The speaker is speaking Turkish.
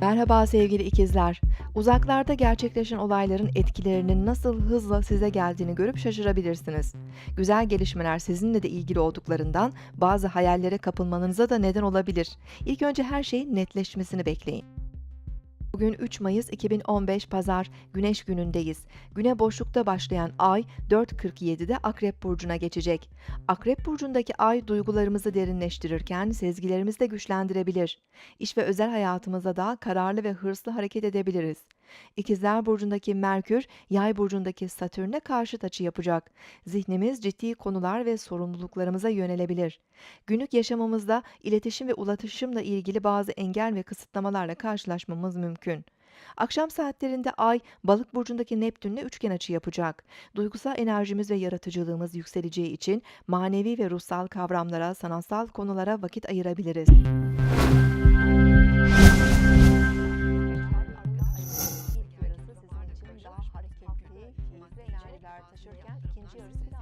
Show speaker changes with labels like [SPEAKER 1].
[SPEAKER 1] Merhaba sevgili ikizler. Uzaklarda gerçekleşen olayların etkilerinin nasıl hızla size geldiğini görüp şaşırabilirsiniz. Güzel gelişmeler sizinle de ilgili olduklarından bazı hayallere kapılmanıza da neden olabilir. İlk önce her şeyin netleşmesini bekleyin. Bugün 3 Mayıs 2015 Pazar Güneş günündeyiz. Güne boşlukta başlayan ay 4.47'de Akrep Burcu'na geçecek. Akrep Burcu'ndaki ay duygularımızı derinleştirirken sezgilerimizi de güçlendirebilir. İş ve özel hayatımızda daha kararlı ve hırslı hareket edebiliriz. İkizler Burcu'ndaki Merkür, Yay Burcu'ndaki Satürn'e karşıt açı yapacak. Zihnimiz ciddi konular ve sorumluluklarımıza yönelebilir. Günlük yaşamımızda iletişim ve ulaşımla ilgili bazı engel ve kısıtlamalarla karşılaşmamız mümkün. Akşam saatlerinde Ay, Balık burcundaki Neptün'le üçgen açı yapacak. Duygusal enerjimiz ve yaratıcılığımız yükseleceği için manevi ve ruhsal kavramlara, sanatsal konulara vakit ayırabiliriz. Enerjiler taşırken ikinci yarısı biraz